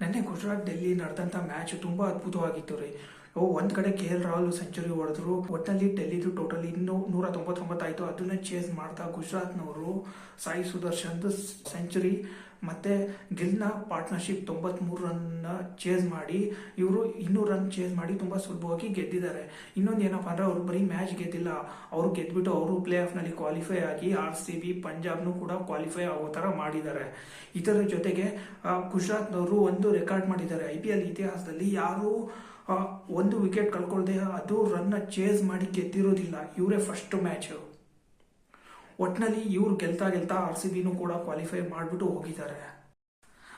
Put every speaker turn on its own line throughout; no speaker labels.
ನೆನ್ನೆ ಗುಜರಾತ್ ಡೆಲ್ಲಿ ನಡೆದಂಥ ಮ್ಯಾಚ್ ತುಂಬ ಅದ್ಭುತವಾಗಿತ್ತು ರೀ. ಓ, ಒಂದು ಕಡೆ ಕೆ ಎಲ್ ರಾಹುಲ್ ಸೆಂಚುರಿ ಹೊಡೆದ್ರು ಒಟ್ಟಲ್ಲಿ ಡೆಲ್ಲಿದು ಟೋಟಲ್ ಇನ್ನೂ ನೂರ ತೊಂಬತ್ತೊಂಬತ್ತಾಯಿತು ಅದನ್ನೇ ಚೇಸ್ ಮಾಡ್ತಾ ಗುಜರಾತ್ನವರು ಸಾಯಿ ಸುದರ್ಶನ್ದು ಸೆಂಚುರಿ ಮತ್ತು ಗಿಲ್ನ ಪಾರ್ಟ್ನರ್ಶಿಪ್ ತೊಂಬತ್ಮೂರು ರನ್ನ ಚೇಸ್ ಮಾಡಿ, ಇವರು ಇನ್ನೂರು ರನ್ ಚೇಸ್ ಮಾಡಿ ತುಂಬ ಸುಲಭವಾಗಿ ಗೆದ್ದಿದ್ದಾರೆ. ಇನ್ನೊಂದು ಏನಪ್ಪ ಅಂದರೆ ಅವರು ಬರೀ ಮ್ಯಾಚ್ ಗೆದ್ದಿಲ್ಲ, ಅವರು ಗೆದ್ಬಿಟ್ಟು ಅವರು ಪ್ಲೇ ಆಫ್ನಲ್ಲಿ ಕ್ವಾಲಿಫೈ ಆಗಿ ಆರ್ ಸಿ ಬಿ ಪಂಜಾಬ್ನು ಕೂಡ ಕ್ವಾಲಿಫೈ ಆಗೋ ಥರ ಮಾಡಿದ್ದಾರೆ. ಇದರ ಜೊತೆಗೆ ಗುಜರಾತ್ನವರು ಒಂದು ರೆಕಾರ್ಡ್ ಮಾಡಿದ್ದಾರೆ. ಐ ಪಿ ಎಲ್ ಇತಿಹಾಸದಲ್ಲಿ ಯಾರು ಒಂದು ವಿಕೆಟ್ ಕಳ್ಕೊಳ್ದೆ ಅದು ರನ್ನ ಚೇಸ್ ಮಾಡಿ ಗೆದ್ದಿರೋದಿಲ್ಲ. ಇವರೇ ಫಸ್ಟ್ ಮ್ಯಾಚು ಒಟ್ಟಿನಲ್ಲಿ ಇವ್ರು ಗೆಲ್ತಾ ಗೆಲ್ತಾ ಆರ್ ಸಿ ಬಿನೂ ಕೂಡ ಕ್ವಾಲಿಫೈ ಮಾಡಿಬಿಟ್ಟು ಹೋಗಿದ್ದಾರೆ.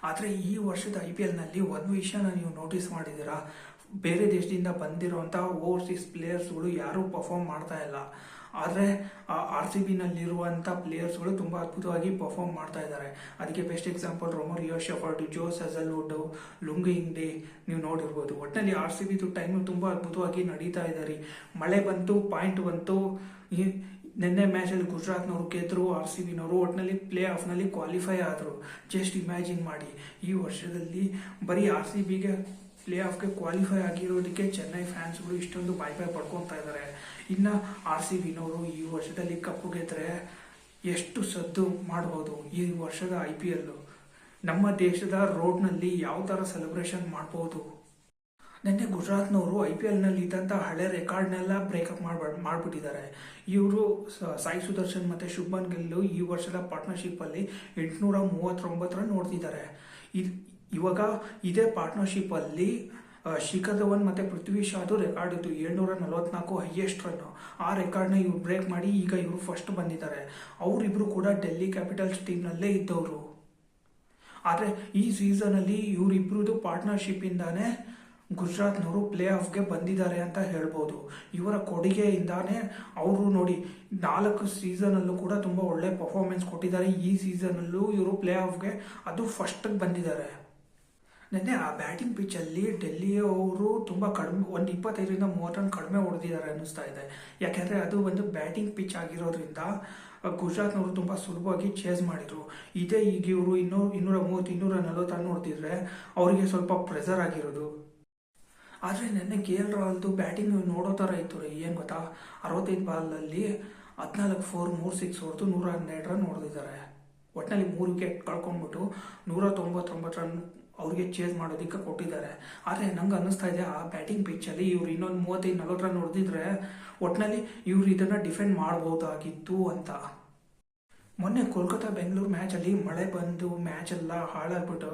ಆದರೆ ಈ ವರ್ಷದ ಐ ಪಿ ಎಲ್ನಲ್ಲಿ ಒಂದು ವಿಷಯನ ನೀವು ನೋಟಿಸ್ ಮಾಡಿದ್ದೀರಾ? ಬೇರೆ ದೇಶದಿಂದ ಬಂದಿರುವಂಥ ಓವರ್ಸೀಸ್ ಪ್ಲೇಯರ್ಸ್ಗಳು ಯಾರೂ ಪರ್ಫಾರ್ಮ್ ಮಾಡ್ತಾ ಇಲ್ಲ. ಆದರೆ ಆರ್ ಸಿ ಬಿನಲ್ಲಿರುವಂಥ ಪ್ಲೇಯರ್ಸ್ಗಳು ತುಂಬ ಅದ್ಭುತವಾಗಿ ಪರ್ಫಾರ್ಮ್ ಮಾಡ್ತಾ ಇದ್ದಾರೆ. ಅದಕ್ಕೆ best example Romario Shepherd Josh Hazlewood Lungi Ngidi ನೀವು ನೋಡಿರ್ಬೋದು. ಒಟ್ಟಿನಲ್ಲಿ ಆರ್ ಸಿ ಬಿದು ಟೈಮು ತುಂಬ ಅದ್ಭುತವಾಗಿ ನಡೀತಾ ಇದ್ದಾರೆ ಮಳೆ ಬಂತು ಪಾಯಿಂಟ್ ಬಂತು ನಿನ್ನೆ ಮ್ಯಾಚಲ್ಲಿ ಗುಜರಾತ್ನವರು ಗೆದ್ರು ಆರ್ ಸಿ ಬಿನವರು ಒಟ್ಟಿನಲ್ಲಿ ಪ್ಲೇ ಆಫ್ನಲ್ಲಿ ಕ್ವಾಲಿಫೈ ಆದರು. ಜಸ್ಟ್ ಇಮ್ಯಾಜಿನ್ ಮಾಡಿ. ಈ ವರ್ಷದಲ್ಲಿ ಬರೀ ಆರ್ ಸಿ ಬಿಗೆ ಪ್ಲೇ ಆಫ್ಗೆ ಕ್ವಾಲಿಫೈ ಆಗಿರೋದಕ್ಕೆ ಚೆನ್ನೈ ಫ್ಯಾನ್ಸ್ಗಳು ಇಷ್ಟೊಂದು ಬಾಯ್ ಬಾಯ್ ಪಡ್ಕೊತಾ ಇದ್ದಾರೆ ಇನ್ನು ಆರ್ ಸಿ ಬಿನವರು ಈ ವರ್ಷದಲ್ಲಿ ಕಪ್ಪು ಗೆದ್ದರೆ ಎಷ್ಟು ಸದ್ದು ಮಾಡ್ಬೋದು ಈ ವರ್ಷದ ಐ ಪಿ ಎಲ್ಲು ನಮ್ಮ ದೇಶದ ರೋಡ್ನಲ್ಲಿ ಯಾವ ಥರ ಸೆಲೆಬ್ರೇಷನ್ ಮಾಡ್ಬೋದು? ನಿನ್ನೆ ಗುಜರಾತ್ನವರು ಐ ಪಿ ಎಲ್ನಲ್ಲಿ ಇದ್ದಂಥ ಹಳೆ ರೆಕಾರ್ಡ್ನೆಲ್ಲ ಬ್ರೇಕಪ್ ಮಾಡ್ಬ ಮಾಡಿಬಿಟ್ಟಿದ್ದಾರೆ. ಇವರು ಸಾಯಿ ಸುದರ್ಶನ್ ಮತ್ತು ಶುಭ್ಮನ್ ಗಿಲ್ಲು ಈ ವರ್ಷದ ಪಾರ್ಟ್ನರ್ಶಿಪ್ಪಲ್ಲಿ ಎಂಟುನೂರ ಮೂವತ್ತೊಂಬತ್ತರ ರನ್ ನೋಡ್ತಿದ್ದಾರೆ. ಇದು ಇವಾಗ ಇದೇ ಪಾರ್ಟ್ನರ್ಶಿಪ್ಪಲ್ಲಿ ಶಿಖರ್ ಧವನ್ ಮತ್ತು ಪೃಥ್ವಿ ಶಾದು ರೆಕಾರ್ಡ್ ಇತ್ತು ಏಳ್ನೂರ ನಲವತ್ನಾಲ್ಕು ಹೈಯೆಸ್ಟ್ ರನ್ನು ಆ ರೆಕಾರ್ಡ್ನ ಇವ್ರು ಬ್ರೇಕ್ ಮಾಡಿ ಈಗ ಇವರು ಫಸ್ಟ್ ಬಂದಿದ್ದಾರೆ. ಅವರಿಬ್ಬರು ಕೂಡ ಡೆಲ್ಲಿ ಕ್ಯಾಪಿಟಲ್ಸ್ ಟೀಮ್ನಲ್ಲೇ ಇದ್ದವರು. ಆದರೆ ಈ ಸೀಸನಲ್ಲಿ ಪಾರ್ಟ್ನರ್ಶಿಪ್ ಪಾರ್ಟ್ನರ್ಶಿಪ್ಪಿಂದಾನೇ ಗುಜರಾತ್ನವರು ಪ್ಲೇ ಆಫ್ಗೆ ಬಂದಿದ್ದಾರೆ ಅಂತ ಹೇಳ್ಬೋದು. ಇವರ ಕೊಡುಗೆಯಿಂದಾನೇ ಅವರು ನೋಡಿ, ನಾಲ್ಕು ಸೀಸನಲ್ಲೂ ಕೂಡ ತುಂಬ ಒಳ್ಳೆ ಪರ್ಫಾರ್ಮೆನ್ಸ್ ಕೊಟ್ಟಿದ್ದಾರೆ. ಈ ಸೀಸನಲ್ಲೂ ಇವರು ಪ್ಲೇ ಆಫ್ಗೆ ಅದು ಫಸ್ಟಿಗೆ ಬಂದಿದ್ದಾರೆ. ನಿನ್ನೆ ಆ ಬ್ಯಾಟಿಂಗ್ ಪಿಚ್ಚಲ್ಲಿ ಡೆಲ್ಲಿಯವರು ತುಂಬ ಕಡಿಮೆ, ಒಂದು ಇಪ್ಪತ್ತೈದರಿಂದ ಮೂವತ್ತು ರನ್ ಕಡಿಮೆ ಹೊಡೆದಿದ್ದಾರೆ ಅನ್ನಿಸ್ತಾ ಇದೆ. ಯಾಕೆಂದರೆ ಅದು ಒಂದು ಬ್ಯಾಟಿಂಗ್ ಪಿಚ್ ಆಗಿರೋದ್ರಿಂದ, ಗುಜರಾತ್ನವರು ತುಂಬ ಸುಲಭವಾಗಿ ಚೇಸ್ ಮಾಡಿದರು. ಇದೇ ಈಗ ಇವರು ಇನ್ನೂ ಇನ್ನೂರ ಮೂವತ್ತು, ಇನ್ನೂರ ನಲವತ್ತು ರನ್ ಹೊಡೆದಿದ್ರೆ ಅವರಿಗೆ ಸ್ವಲ್ಪ ಪ್ರೆಸರ್ ಆಗಿರೋದು. ಆದರೆ ನೆನ್ನೆ ಕೆ ಎಲ್ ರಾಹುಲ್ದು ಬ್ಯಾಟಿಂಗ್ ನೋಡೋ ಥರ ಇತ್ತು ರೀ. ಏನು ಗೊತ್ತಾ? ಅರವತ್ತೈದು ಬಾಲಲ್ಲಿ ಹದಿನಾಲ್ಕು ಫೋರ್ ಮೂರು ಸಿಕ್ಸ್ ಹೊಡೆದು ನೂರ ಹನ್ನೆರಡು ರನ್ ಹೊಡೆದಿದ್ದಾರೆ. ಒಟ್ಟಿನಲ್ಲಿ ಮೂರು ವಿಕೆಟ್ ಕಳ್ಕೊಂಡ್ಬಿಟ್ಟು ನೂರ ತೊಂಬತ್ತೊಂಬತ್ತು ರನ್ ಅವ್ರಿಗೆ ಚೇಸ್ ಮಾಡೋದಕ್ಕೆ ಕೊಟ್ಟಿದ್ದಾರೆ. ಆದರೆ ನಂಗೆ ಅನ್ನಿಸ್ತಾ ಇದೆ, ಆ ಬ್ಯಾಟಿಂಗ್ ಪಿಚ್ಚಲ್ಲಿ ಇವ್ರು ಇನ್ನೊಂದು ಮೂವತ್ತೈದು, ನಲ್ವತ್ತು ರನ್ ಹೊಡೆದಿದ್ರೆ ಒಟ್ಟಿನಲ್ಲಿ ಇವ್ರು ಇದನ್ನು ಡಿಫೆಂಡ್ ಮಾಡ್ಬೋದಾಗಿತ್ತು ಅಂತ. ಮೊನ್ನೆ ಕೋಲ್ಕತ್ತಾ ಬೆಂಗಳೂರು ಮ್ಯಾಚಲ್ಲಿ ಮಳೆ ಬಂದು ಮ್ಯಾಚ್ ಎಲ್ಲ ಹಾಳಾಗ್ಬಿಟ್ಟು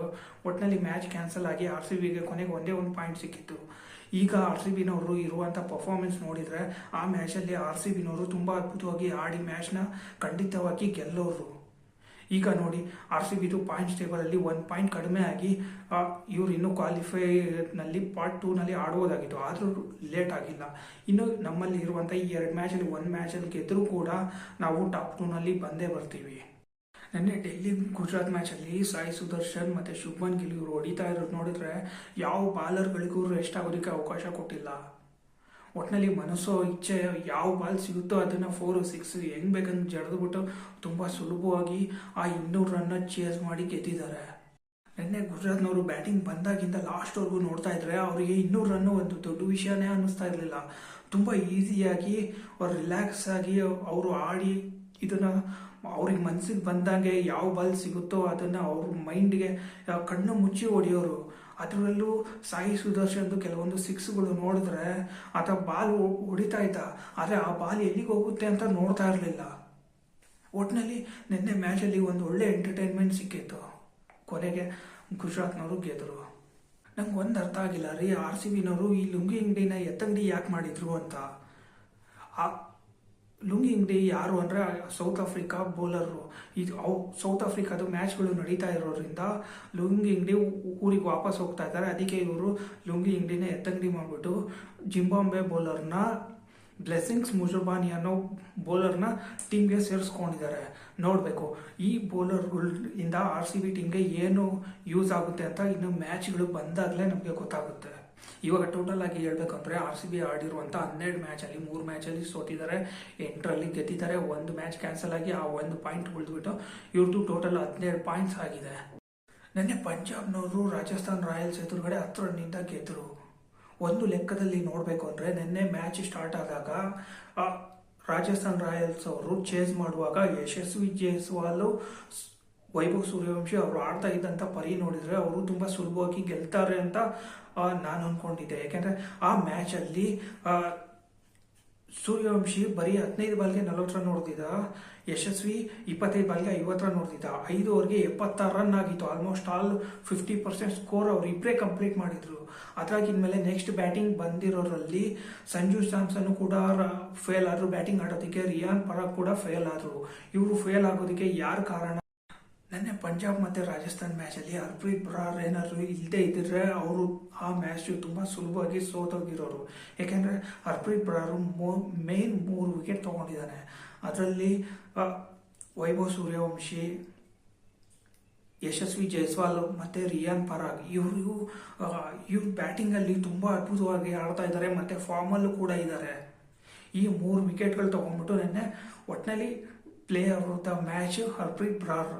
ಒಟ್ಟಿನಲ್ಲಿ ಮ್ಯಾಚ್ ಕ್ಯಾನ್ಸಲ್ ಆಗಿ ಆರ್ ಸಿ ಬಿಗೆ ಕೊನೆಗೆ ಒಂದೇ ಒಂದು ಪಾಯಿಂಟ್ ಸಿಕ್ಕಿತ್ತು. ಈಗ ಆರ್ ಸಿ ಬಿನವರು ಇರುವಂಥ ಪರ್ಫಾರ್ಮೆನ್ಸ್ ನೋಡಿದರೆ ಆ ಮ್ಯಾಚಲ್ಲಿ ಆರ್ ಸಿ ಬಿನವರು ತುಂಬ ಅದ್ಭುತವಾಗಿ ಆಡಿ ಮ್ಯಾಚ್ನ ಖಂಡಿತವಾಗಿ ಗೆಲ್ಲೋರು. ಈಗ ನೋಡಿ ಆರ್ ಸಿ ಬಿದು ಪಾಯಿಂಟ್ಸ್ ಟೇಬಲಲ್ಲಿ ಒಂದು ಪಾಯಿಂಟ್ ಕಡಿಮೆ ಆಗಿ ಇವರು ಇವ್ರು ಇನ್ನೂ ಕ್ವಾಲಿಫೈನಲ್ಲಿ ಪಾರ್ಟ್ ಟೂನಲ್ಲಿ ಆಡುವುದಾಗಿತ್ತು ಆದರೂ ಲೇಟ್ ಆಗಿಲ್ಲ. ಇನ್ನು ನಮ್ಮಲ್ಲಿ ಇರುವಂಥ ಈ ಎರಡು ಮ್ಯಾಚಲ್ಲಿ ಒಂದು ಮ್ಯಾಚಲ್ಲಿ ಗೆದ್ದರೂ ಕೂಡ ನಾವು ಟಾಪ್ ಟೂನಲ್ಲಿ ಬಂದೇ ಬರ್ತೀವಿ. ನೆನ್ನೆ ಡೆಲ್ಲಿ ಗುಜರಾತ್ ಮ್ಯಾಚಲ್ಲಿ ಸಾಯಿ ಸುದರ್ಶನ್ ಮತ್ತು ಶುಭನ್ ಗಿಲ್ ಇವರು ಹೊಡಿತಾ ಇರೋದು ನೋಡಿದ್ರೆ ಯಾವ ಬಾಲರ್ಗಳಿಗೂ ರೆಸ್ಟ್ ಆಗೋದಕ್ಕೆ ಅವಕಾಶ ಕೊಟ್ಟಿಲ್ಲ. ಒಟ್ಟಿನಲ್ಲಿ ಮನಸ್ಸೋ ಇಚ್ಛೆ ಯಾವ ಬಾಲ್ ಸಿಗುತ್ತೋ ಅದನ್ನು ಫೋರು ಸಿಕ್ಸ್ ಹೆಂಗ್ ಬೇಕಂತ ಜಡಿದ್ಬಿಟ್ಟು ತುಂಬ ಸುಲಭವಾಗಿ ಆ ಇನ್ನೂರು ರನ್ನ ಚೇಸ್ ಮಾಡಿ ಗೆದ್ದಿದ್ದಾರೆ. ನಿನ್ನೆ ಗುಜರಾತ್ನವರು ಬ್ಯಾಟಿಂಗ್ ಬಂದಾಗಿಂದ ಲಾಸ್ಟ್ವರೆಗೂ ನೋಡ್ತಾ ಇದ್ರೆ ಅವರಿಗೆ ಇನ್ನೂರು ರನ್ನು ಒಂದು ದೊಡ್ಡ ವಿಷಯನೇ ಅನ್ನಿಸ್ತಾ ಇರಲಿಲ್ಲ. ತುಂಬ ಈಸಿಯಾಗಿ ಅವ್ರು ರಿಲ್ಯಾಕ್ಸ್ ಆಗಿ ಅವರು ಆಡಿ ಇದನ್ನು ಅವ್ರಿಗೆ ಮನಸ್ಸಿಗೆ ಬಂದಾಗೆ ಯಾವ ಬಾಲ್ ಸಿಗುತ್ತೋ ಅದನ್ನು ಅವ್ರ ಮೈಂಡ್ಗೆ ಕಣ್ಣು ಮುಚ್ಚಿ ಹೊಡೆಯೋರು. ಅದರಲ್ಲೂ ಸಾಯಿ ಸುದರ್ಶನ್ದು ಕೆಲವೊಂದು ಸಿಕ್ಸ್ಗಳು ನೋಡಿದ್ರೆ ಆತ ಬಾಲ್ ಹೊಡಿತಾ ಇದ್ದ. ಆದರೆ ಆ ಬಾಲ್ ಎಲ್ಲಿಗೆ ಹೋಗುತ್ತೆ ಅಂತ ನೋಡ್ತಾ ಇರಲಿಲ್ಲ. ಒಟ್ಟಿನಲ್ಲಿ ನಿನ್ನೆ ಮ್ಯಾಚಲ್ಲಿ ಒಂದು ಒಳ್ಳೆ ಎಂಟರ್ಟೈನ್ಮೆಂಟ್ ಸಿಕ್ಕಿತ್ತು. ಕೊನೆಗೆ ಗುಜರಾತ್ನವರು ಗೆದ್ದರು ನಂಗೆ ಒಂದು ಅರ್ಥ ಆಗಿಲ್ಲ ರೀ, ಆರ್ ಸಿ ಬಿನವರು ಈ ಲುಂಗಿ ಅಂಗಡಿನ ಎತ್ತಂಗಡಿ ಯಾಕೆ ಮಾಡಿದ್ರು ಅಂತ. ಆ ಲುಂಗಿ ಅಂಗಡಿ ಯಾರು ಅಂದರೆ ಸೌತ್ ಆಫ್ರಿಕಾ ಬೌಲರು ಇದು ಅವು ಸೌತ್ ಆಫ್ರಿಕಾದ ಮ್ಯಾಚ್ಗಳು ನಡೀತಾ ಇರೋದ್ರಿಂದ ಲುಂಗಿಂಗ್ಡಿ ಊರಿಗೆ ವಾಪಸ್ ಹೋಗ್ತಾ ಇದ್ದಾರೆ. ಅದಕ್ಕೆ ಇವರು ಲುಂಗಿ ಇಂಗ್ಡಿನ ಎತ್ತಂಗಡಿ ಮಾಡಿಬಿಟ್ಟು ಜಿಂಬಾಂಬೆ ಬೌಲರ್ನ ಬ್ಲೆಸ್ಸಿಂಗ್ಸ್ ಮುಜುರ್ಬಾನಿ ಅನ್ನೋ ಬೌಲರ್ನ ಟೀಮ್ಗೆ ಸೇರಿಸ್ಕೊಂಡಿದ್ದಾರೆ. ನೋಡಬೇಕು. ಈ ಬೌಲರ್ಗಳಿಂದ ಆರ್ ಸಿ ಬಿ ಟೀಮ್ಗೆ ಏನು ಯೂಸ್ ಆಗುತ್ತೆ ಅಂತ ಇನ್ನು ಮ್ಯಾಚ್ಗಳು ಬಂದಾಗಲೇ ನಮಗೆ ಗೊತ್ತಾಗುತ್ತೆ. ಇವಾಗ ಟೋಟಲ್ ಆಗಿ ಹೇಳ್ಬೇಕಂದ್ರೆ ಆರ್ ಸಿ ಬಿ ಆಡಿರುವಂಥ ಹನ್ನೆರಡು ಮ್ಯಾಚಲ್ಲಿ ಮೂರು ಮ್ಯಾಚಲ್ಲಿ ಸೋತಿದ್ದಾರೆ. ಎಂಟರಲ್ಲಿ ಗೆದ್ದಿದ್ದಾರೆ. ಒಂದು ಮ್ಯಾಚ್ ಕ್ಯಾನ್ಸಲ್ ಆಗಿ ಆ ಒಂದು ಪಾಯಿಂಟ್ ಉಳಿದ್ಬಿಟ್ಟು ಇವ್ರದ್ದು ಟೋಟಲ್ ಹದಿನೇಳು ಪಾಯಿಂಟ್ಸ್ ಆಗಿದೆ. ನೆನ್ನೆ ಪಂಜಾಬ್ನವರು ರಾಜಸ್ಥಾನ್ ರಾಯಲ್ಸ್ ಎದುರುಗಡೆ ಹತ್ತು ರನ್ನಿಂದ ಗೆದ್ದರು ಒಂದು ಲೆಕ್ಕದಲ್ಲಿ ನೋಡಬೇಕು ಅಂದರೆ ನಿನ್ನೆ ಮ್ಯಾಚ್ ಸ್ಟಾರ್ಟ್ ಆದಾಗ ರಾಜಸ್ಥಾನ್ ರಾಯಲ್ಸ್ ಅವರು ಚೇಸ್ ಮಾಡುವಾಗ ಯಶಸ್ವಿ ಜೇಸ್ವಾಲು ವೈಭವ್ ಸೂರ್ಯವಂಶಿ ಅವರು ಆಡ್ತಾ ಇದ್ದಂಥ ಪರಿ ನೋಡಿದರೆ ಅವರು ತುಂಬ ಸುಲಭವಾಗಿ ಗೆಲ್ತಾರೆ ಅಂತ ನಾನು ಅಂದ್ಕೊಂಡಿದ್ದೆ ಯಾಕೆಂದರೆ ಆ ಮ್ಯಾಚಲ್ಲಿ ಸೂರ್ಯವಂಶಿ ಬರೀ ಹದಿನೈದು ಬಾಲ್ಗೆ ನಲವತ್ತು ರನ್ ಹೊಡೆದಿದ್ದ, ಯಶಸ್ವಿ ಇಪ್ಪತ್ತೈದು ಬಾಲ್ಗೆ ಐವತ್ತು ರನ್ ಹೊಡೆದಿದ್ದ, ಐದು ಅವ್ರಿಗೆ ಎಪ್ಪತ್ತಾರು ರನ್ ಆಗಿತ್ತು. Almost all fifty percent score ಅವ್ರು ಇಬ್ಬರೇ ಕಂಪ್ಲೀಟ್ ಮಾಡಿದ್ರು. ಮೇಲೆ ನೆಕ್ಸ್ಟ್ ಬ್ಯಾಟಿಂಗ್ ಬಂದಿರೋರಲ್ಲಿ ಸಂಜು ಸ್ಯಾಮ್ಸನ್ ಕೂಡ ಫೇಲ್ ಆದ್ರು. ಬ್ಯಾಟಿಂಗ್ ಆಡೋದಕ್ಕೆ ರಿಯಾನ್ ಪರಾಗ್ ಕೂಡ ಫೇಲ್ ಆದ್ರು. ಇವರು ಫೇಲ್ ಆಗೋದಕ್ಕೆ ಯಾರು ಕಾರಣ? ನೆನ್ನೆ ಪಂಜಾಬ್ ಮತ್ತು ರಾಜಸ್ಥಾನ್ ಮ್ಯಾಚಲ್ಲಿ ಹರ್ಪ್ರೀತ್ ಬ್ರಾರ್ ಏನಾದ್ರು ಇಲ್ಲದೆ ಇದ್ದರೆ ಅವರು ಆ ಮ್ಯಾಚ್ ತುಂಬ ಸುಲಭವಾಗಿ ಸೋತೋಗಿರೋರು. ಏಕೆಂದರೆ ಹರ್ಪ್ರೀತ್ ಬ್ರಾರು ಮೋ ಮೇನ್ ಮೂರು ವಿಕೆಟ್ ತೊಗೊಂಡಿದ್ದಾನೆ. ಅದರಲ್ಲಿ ವೈಭವ್ ಸೂರ್ಯವಂಶಿ, ಯಶಸ್ವಿ ಜೈಸ್ವಾಲ್ ಮತ್ತು ರಿಯಾನ್ ಪರಾಗ್ ಇವರು ಇವ್ರು ಬ್ಯಾಟಿಂಗಲ್ಲಿ ತುಂಬ ಅದ್ಭುತವಾಗಿ ಆಡ್ತಾ ಇದ್ದಾರೆ ಮತ್ತು ಫಾರ್ಮಲ್ಲೂ ಕೂಡ ಇದ್ದಾರೆ ಈ ಮೂರು ವಿಕೆಟ್ಗಳು ತೊಗೊಂಡ್ಬಿಟ್ಟು ನೆನ್ನೆ ಒಟ್ಟಿನಲ್ಲಿ player the match Harpreet Brar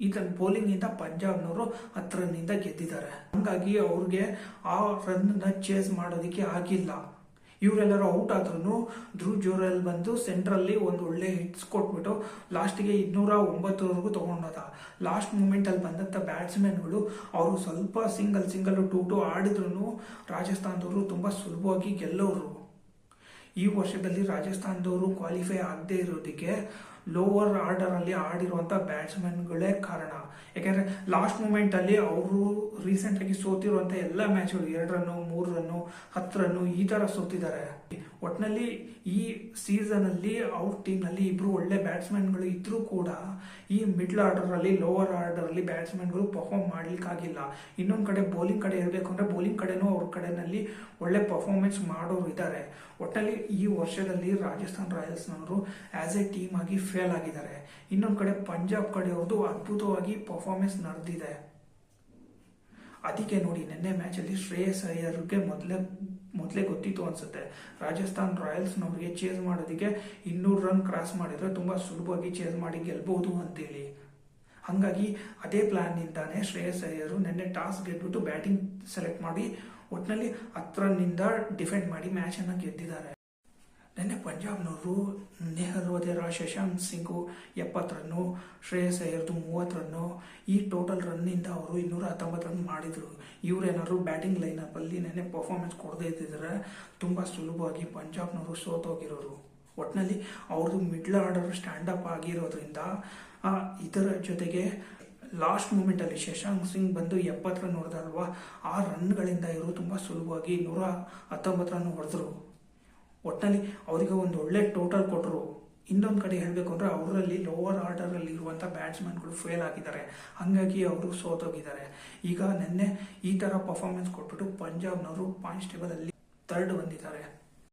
ಇದನ್ನ ಬೌಲಿಂಗಿಂದ ಪಂಜಾಬ್ನವರು ಹತ್ತು ರನ್ನಿಂದ ಗೆದ್ದಿದ್ದಾರೆ. ಹಂಗಾಗಿ ಅವ್ರಿಗೆ ಆ ರನ್ನ ಚೇಸ್ ಮಾಡೋದಕ್ಕೆ ಆಗಿಲ್ಲ. ಇವರೆಲ್ಲರೂ ಔಟ್ ಆದ್ರೂ ಧ್ರುವ್ ಜೋರಲ್ ಬಂದು ಸೆಂಟ್ರಲ್ಲಿ ಒಂದು ಒಳ್ಳೆ ಹಿಟ್ಸ್ ಕೊಟ್ಬಿಟ್ಟು ಲಾಸ್ಟಿಗೆ ಇನ್ನೂರ ಒಂಬತ್ತರವರೆಗೂ ತೊಗೊಂಡೋದ. ಲಾಸ್ಟ್ ಮೂಮೆಂಟಲ್ಲಿ ಬಂದಂಥ ಬ್ಯಾಟ್ಸ್ಮನ್ಗಳು ಅವರು ಸ್ವಲ್ಪ ಸಿಂಗಲ್ ಸಿಂಗಲ್ ಟೂ ಟು ಆಡಿದ್ರು ರಾಜಸ್ಥಾನದವರು ತುಂಬ ಸುಲಭವಾಗಿ ಗೆಲ್ಲೋರು. ಈ ವರ್ಷದಲ್ಲಿ ರಾಜಸ್ಥಾನದವರು ಕ್ವಾಲಿಫೈ ಆಗದೆ ಇರೋದಕ್ಕೆ ಲೋವರ್ ಆರ್ಡರ್ ಅಲ್ಲಿ ಆಡಿರುವಂತ ಬ್ಯಾಟ್ಸ್ಮನ್ಗಳೇ ಕಾರಣ. ಯಾಕಂದ್ರೆ ಲಾಸ್ಟ್ ಮೂಮೆಂಟ್ ಅಲ್ಲಿ ಅವರು ರೀಸೆಂಟ್ ಆಗಿ ಸೋತಿರುವಂತ ಎಲ್ಲ ಮ್ಯಾಚ್ಗಳು ಎರಡು ರನ್ನು ಮೂರು ರನ್ನು ಹತ್ತು ರನ್ನು ಈ ತರ ಸೋತಿದ್ದಾರೆ. ಒಟ್ಟಿನಲ್ಲಿ ಈ ಸೀಸನ್ ಅಲ್ಲಿ ಅವ್ರ ಟೀಮ್ನಲ್ಲಿ ಇಬ್ರು ಒಳ್ಳೆ ಬ್ಯಾಟ್ಸ್ಮನ್ಗಳು ಇದ್ರೂ ಕೂಡ ಈ ಮಿಡ್ಲ್ ಆರ್ಡರ್ ಅಲ್ಲಿ ಲೋವರ್ ಆರ್ಡರ್ ಅಲ್ಲಿ ಬ್ಯಾಟ್ಸ್ಮನ್ಗಳು ಪರ್ಫಾರ್ಮ್ ಮಾಡ್ಲಿಕ್ಕಾಗಿಲ್ಲ. ಇನ್ನೊಂದು ಕಡೆ ಬೌಲಿಂಗ್ ಕಡೆ ಇರಬೇಕು ಅಂದ್ರೆ ಬೌಲಿಂಗ್ ಕಡೆನೂ ಅವ್ರ ಕಡೆನಲ್ಲಿ ಒಳ್ಳೆ ಪರ್ಫಾರ್ಮೆನ್ಸ್ ಮಾಡೋರು ಇದ್ದಾರೆ. ಒಟ್ಟಿನಲ್ಲಿ ಈ ವರ್ಷದಲ್ಲಿ ರಾಜಸ್ಥಾನ್ ರಾಯಲ್ಸ್ನವರು ಆಸ್ ಎ ಟೀಮ್ ಆಗಿ ಫೇಲ್ ಆಗಿದ್ದಾರೆ. ಇನ್ನೊಂದು ಕಡೆ ಪಂಜಾಬ್ ಕಡೆಯವ್ರದ್ದು ಅದ್ಭುತವಾಗಿ ಪರ್ಫಾರ್ಮೆನ್ಸ್ ನಡೆದಿದೆ. ಅದಕ್ಕೆ ನೋಡಿ, ನಿನ್ನೆ ಮ್ಯಾಚಲ್ಲಿ ಶ್ರೇಯಸ್ ಅಯ್ಯರ್ಗೆ ಮೊದಲೇ ಮೊದಲೇ ಗೊತ್ತಿತ್ತು ಅನ್ಸುತ್ತೆ. ರಾಜಸ್ಥಾನ್ ರಾಯಲ್ಸ್ನವ್ರಿಗೆ ಚೇಸ್ ಮಾಡೋದಕ್ಕೆ ಇನ್ನೂರು ರನ್ ಕ್ರಾಸ್ ಮಾಡಿದ್ರೆ ತುಂಬ ಸುಲಭವಾಗಿ ಚೇಸ್ ಮಾಡಿ ಗೆಲ್ಬಹುದು ಅಂತೇಳಿ. ಹಾಗಾಗಿ ಅದೇ ಪ್ಲ್ಯಾನ್ನಿಂದಾನೆ ಶ್ರೇಯಸ್ ಅಯ್ಯರು ನಿನ್ನೆ ಟಾಸ್ ಗೆದ್ಬಿಟ್ಟು ಬ್ಯಾಟಿಂಗ್ ಸೆಲೆಕ್ಟ್ ಮಾಡಿ ಒಟ್ಟಿನಲ್ಲಿ ಹತ್ತು ರನ್ನಿಂದ ಡಿಫೆಂಡ್ ಮಾಡಿ ಮ್ಯಾಚನ್ನು ಗೆದ್ದಿದ್ದಾರೆ. ನಿನ್ನೆ ಪಂಜಾಬ್ನವರು ನೆಹರು ವದೇರಾ ಶಶಾಂತ್ ಸಿಂಗು ಎಪ್ಪತ್ತು ರನ್ನು ಶ್ರೇಯಸ್ ಅಯ್ಯರ್ದು ಮೂವತ್ತು ರನ್ನು ಈ ಟೋಟಲ್ ರನ್ನಿಂದ ಅವರು ಇನ್ನೂರ ಹತ್ತೊಂಬತ್ತು ರನ್ ಮಾಡಿದರು. ಇವರೇನಾದ್ರು ಬ್ಯಾಟಿಂಗ್ ಲೈನಪ್ಪಲ್ಲಿ ನೆನ್ನೆ ಪರ್ಫಾರ್ಮೆನ್ಸ್ ಕೊಡದೇ ಇದ್ದಿದ್ರೆ ತುಂಬ ಸುಲಭವಾಗಿ ಪಂಜಾಬ್ನವರು ಸೋತೋಗಿರೋರು. ಒಟ್ಟಿನಲ್ಲಿ ಅವ್ರದ್ದು ಮಿಡ್ಲ್ ಆರ್ಡರ್ ಸ್ಟ್ಯಾಂಡ್ ಅಪ್ ಆಗಿರೋದ್ರಿಂದ ಇದರ ಜೊತೆಗೆ ಲಾಸ್ಟ್ ಮೂಮೆಂಟಲ್ಲಿ ಶಶಾಂಕ್ ಸಿಂಗ್ ಬಂದು ಎಪ್ಪತ್ತು ರನ್ ಹೊಡೆದಲ್ವಾ, ಆ ರನ್ಗಳಿಂದ ಇವರು ತುಂಬ ಸುಲಭವಾಗಿ ನೂರ ಹತ್ತೊಂಬತ್ತು ರನ್ ಹೊಡೆದ್ರು. ಒಟ್ಟಿನಲ್ಲಿ ಅವರಿಗೆ ಒಂದು ಒಳ್ಳೆ ಟೋಟಲ್ ಕೊಟ್ಟರು. ಇನ್ನೊಂದು ಕಡೆ ಹೇಳಬೇಕು ಅಂದರೆ ಅವರಲ್ಲಿ ಲೋವರ್ ಆರ್ಡರಲ್ಲಿ ಇರುವಂಥ ಬ್ಯಾಟ್ಸ್ಮನ್ಗಳು ಫೇಲ್ ಆಗಿದ್ದಾರೆ. ಹಾಗಾಗಿ ಅವರು ಸೋತೋಗಿದ್ದಾರೆ. ಈಗ ನಿನ್ನೆ ಈ ಥರ ಪರ್ಫಾರ್ಮೆನ್ಸ್ ಕೊಟ್ಬಿಟ್ಟು ಪಂಜಾಬ್ನವರು ಪಾಯಿಂಟ್ಸ್ ಟೇಬಲಲ್ಲಿ ತರ್ಡ್ ಬಂದಿದ್ದಾರೆ.